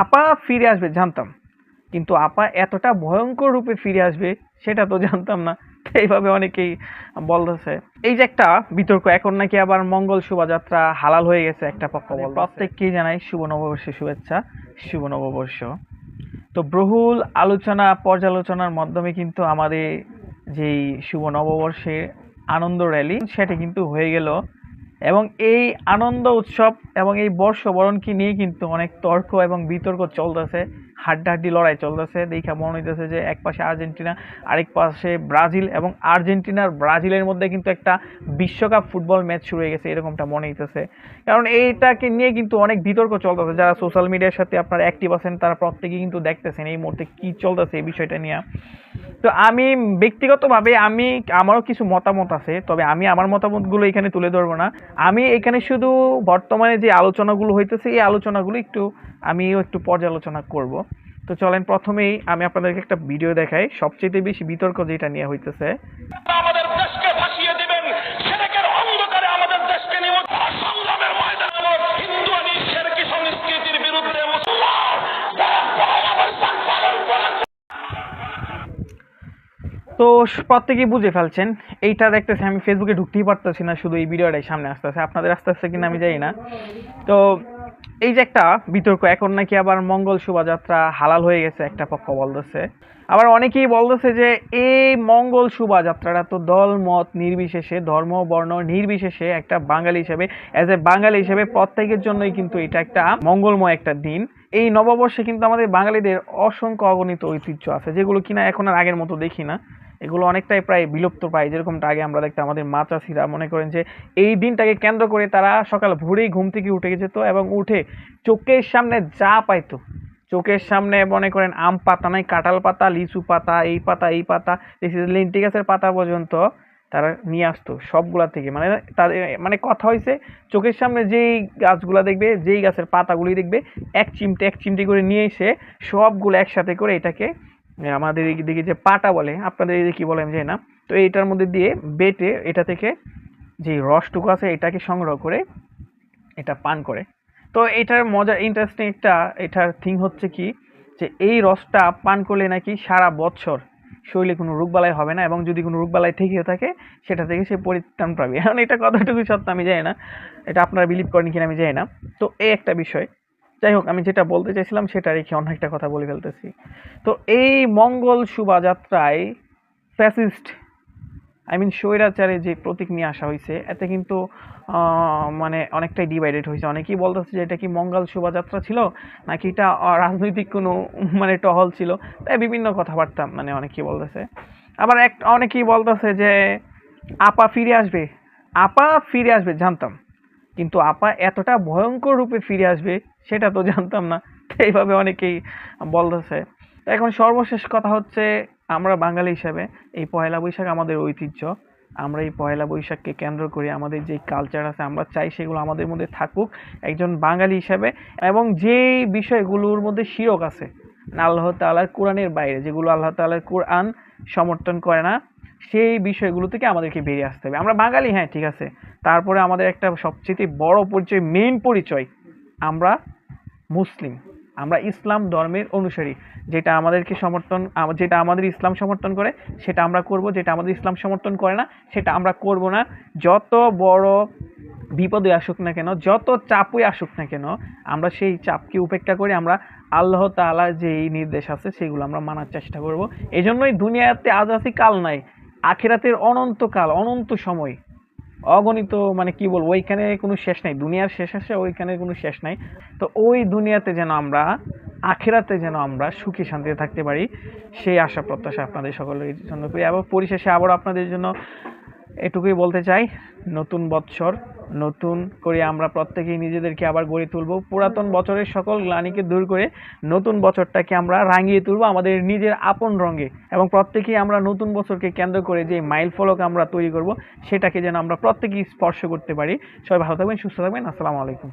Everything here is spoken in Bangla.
আপা ফিরে আসবে জানতাম। কিন্তু আপা এতটা ভয়ঙ্কর রূপে ফিরে আসবে সেটা তো জানতাম না। এইভাবে অনেকেই বলতেছে। এই যে একটা বিতর্ক এখন নাকি আবার মঙ্গল শোভাযাত্রা হালাল হয়ে গেছে একটা পক্ষ। বল প্রত্যেককেই জানাই শুভ নববর্ষের শুভেচ্ছা শুভ নববর্ষ। তো বহুল আলোচনা পর্যালোচনার মাধ্যমে কিন্তু আমাদের যেই শুভ নববর্ষের আনন্দ র্যালি সেটা কিন্তু হয়ে গেল। এবং এই আনন্দ উৎসব এবং এই বর্ষবরণকে নিয়ে কিন্তু অনেক তর্ক এবং বিতর্ক চলতেছে। হাড্ডাহাড্ডি লড়াই চলতেছে, দেখা মনে হইতেছে যে এক পাশে আর্জেন্টিনা, আরেক পাশে ব্রাজিল এবং আর্জেন্টিনার ব্রাজিলের মধ্যে কিন্তু একটা বিশ্বকাপ ফুটবল ম্যাচ শুরু হয়ে গেছে, এরকমটা মনে হইতেছে। কারণ এইটাকে নিয়ে কিন্তু অনেক বিতর্ক চলতেছে, যারা সোশ্যাল মিডিয়ার সাথে আপনারা অ্যাক্টিভ আছেন, তারা প্রত্যেকেই কিন্তু দেখতেছেন এই মুহূর্তে কি চলতেছে এই বিষয়টা নিয়ে। তো আমি ব্যক্তিগতভাবে আমি, আমারও কিছু মতামত আছে, তবে আমি আমার মতামতগুলো এখানে তুলে ধরবো না। আমি এখানে শুধু বর্তমানে যে আলোচনাগুলো হইতেছে, এই আলোচনাগুলো একটু, আমিও একটু পর্যালোচনা করব। তো চলেন প্রথমেই আমি আপনাদেরকে একটা ভিডিও দেখাই। সবচেয়ে বেশি বিতর্ক যেটা নিয়ে হইতেছে। আমাদের দেশকে ভাসিয়ে দিবেন। সেরেকের অন্ধকারে আমাদের দেশকে নিয়ে সংগ্রামের ময়দানে হিন্দু আনি সেরকি সংস্কৃতির বিরুদ্ধে মুসলমান যারা পয়লা বৈশাখ পালন করেন তো প্রত্যেকেই বুঝে ফেলছেন এইটা দেখতেছি আমি ফেসবুকে ঢুকতেই পারতেছি না শুধু এই ভিডিওটাই সামনে আসতেছে। আপনাদের আস্তে আস্তে কিনা আমি জানি না। তো এই যে একটা বিতর্ক, এখন নাকি আবার মঙ্গল শোভাযাত্রা হালাল হয়ে গেছে, একটা পক্ষ বলতেছে। আবার অনেকেই বলতেছে যে, এই মঙ্গল শোভাযাত্রাটা তো দল, মত নির্বিশেষে, ধর্ম, বর্ণ নির্বিশেষে একটা বাঙালি হিসেবে অ্যাজ এ বাঙালি হিসেবে প্রত্যেকের জন্যই কিন্তু এটা একটা মঙ্গলময় একটা দিন। এই নববর্ষে কিন্তু আমাদের বাঙালিদের অসংখ্য অগণিত ঐতিহ্য আছে, যেগুলো কিনা এখন আর আগের মতো দেখি না। এগুলো অনেকটাই প্রায় বিলুপ্ত পায় যেরকমটা আগে আমরা দেখতাম, আমাদের মা চাষিরা মনে করেন যে এই দিনটাকে কেন্দ্র করে তারা সকাল ভোরেই ঘুম থেকে উঠে যেত এবং উঠে চোখের সামনে যা পাইতো। চোখের সামনে মনে করেন আম পাতা নাই কাঁঠাল পাতা, লিচু পাতা, এই পাতা এই পাতা লিন্টি গাছের পাতা পর্যন্ত তারা নিয়ে আসতো সবগুলা থেকে। মানে তাদের মানে কথা হয়েছে চোখের সামনে যেই গাছগুলা দেখবে, যেই গাছের পাতাগুলি দেখবে, এক চিমটে, এক চিমটি করে নিয়ে এসে সবগুলো একসাথে করে এটাকে আমাদের দিকে যে পাটা বলে, আপনাদের এদিকে কী বলে আমি জানি না। তো এইটার মধ্যে দিয়ে বেটে এটা থেকে যে রসটুকু আছে এটাকে সংগ্রহ করে এটা পান করে। তো এটার মজা ইন্টারেস্টিং একটা এটার থিং হচ্ছে কি, যে এই রসটা পান করলে নাকি সারা বছর শরীরে কোনো রোগবালাই হবে না এবং যদি কোনো রোগবালাই থেকেও থাকে, সেটা থেকে সে পরিত্রাণ পাবে। এখন এটা কতটুকু সত্য আমি জানি না। এটা আপনারা বিলিভ করেন কিনা আমি জানি না। তো এই একটা বিষয়। যাই হোক, আমি যেটা বলতে চাইছিলাম সেটা রেখে অন্য একটা কথা বলে ফেলতেছি। তো এই মঙ্গল শোভাযাত্রায় ফ্যাসিস্ট আই মিন স্বৈরাচারে যে প্রতীক নিয়ে আসা হয়েছে, এতে কিন্তু মানে অনেকটাই ডিভাইডেড হয়েছে। অনেকেই বলতেছে যে এটা কি মঙ্গল শোভাযাত্রা ছিল, নাকি এটা রাজনৈতিক কোনো মানে টহল ছিল। তাই বিভিন্ন কথাবার্তা মানে অনেকেই বলতেছে। আবার এক, অনেকেই বলতেছে যে, আপা ফিরে আসবে। আপা ফিরে আসবে, জানতাম। কিন্তু আপা এতটা ভয়ঙ্কর রূপে ফিরে আসবে, সেটা তো জানতাম না। এইভাবে অনেকেই বলতেছে। এখন সর্বশেষ কথা হচ্ছে, আমরা বাঙালি হিসাবে এই পয়লা বৈশাখ আমাদের ঐতিহ্য। আমরা এই পয়লা বৈশাখকে কেন্দ্র করে আমাদের যে কালচার আছে, আমরা চাই সেগুলো আমাদের মধ্যে থাকুক, একজন বাঙালি হিসাবে। এবং যেই বিষয়গুলোর মধ্যে শিরক আছে, আল্লাহ তাআলার কোরআনের বাইরে, যেগুলো আল্লাহ তাআলার কোরআন সমর্থন করে না সেই বিষয়গুলো থেকে আমাদেরকে বেরিয়ে আসতে হবে। আমরা বাঙালি হ্যাঁ ঠিক আছে। তারপরে আমাদের একটা সবচেয়ে বড় পরিচয় মেইন পরিচয়, আমরা মুসলিম। আমরা ইসলাম ধর্মের অনুসারী। যেটা আমাদেরকে সমর্থন, যেটা আমাদের ইসলাম সমর্থন করে, সেটা আমরা করব। যেটা আমাদের ইসলাম সমর্থন করে না, সেটা আমরা করব না। যত বড় বিপদে আসুক না কেন, যত চাপই আসুক না কেন, আমরা সেই চাপকে উপেক্ষা করে আমরা আল্লাহ তাআলার যে নির্দেশ আছে, সেগুলো আমরা মানার চেষ্টা করব। এই জন্যই দুনিয়াতে আজ আছি কাল নাই। আখিরাতের অনন্তকাল, অনন্ত সময়। অগণিত মানে কি বলব, ওইখানে কোনো শেষ নাই। দুনিয়ার শেষ আসে ওইখানে কোনো শেষ নাই। তো ওই দুনিয়াতে যেন আমরা, আখেরাতে যেন আমরা সুখী, শান্তিতে থাকতে পারি, সেই আশা, প্রত্যাশা আপনাদের সকলের জন্য করি। এবং পরিশেষে আবার আপনাদের জন্য এটুকুই বলতে চাই, নতুন বৎসর, নতুন করে আমরা প্রত্যেকেই নিজেদেরকে আবার গড়ে তুলব। পুরাতন বছরের সকল গ্লানিকে দূর করে নতুন বছরটাকে আমরা রাঙিয়ে তুলব আমাদের নিজের আপন রঙে এবং প্রত্যেকেই আমরা নতুন বছরকে কেন্দ্র করে যে মাইল ফলক আমরা তৈরি করব, সেটাকে যেন আমরা প্রত্যেকেই স্পর্শ করতে পারি। সবাই ভালো থাকবেন, সুস্থ থাকবেন। আসসালামু আলাইকুম।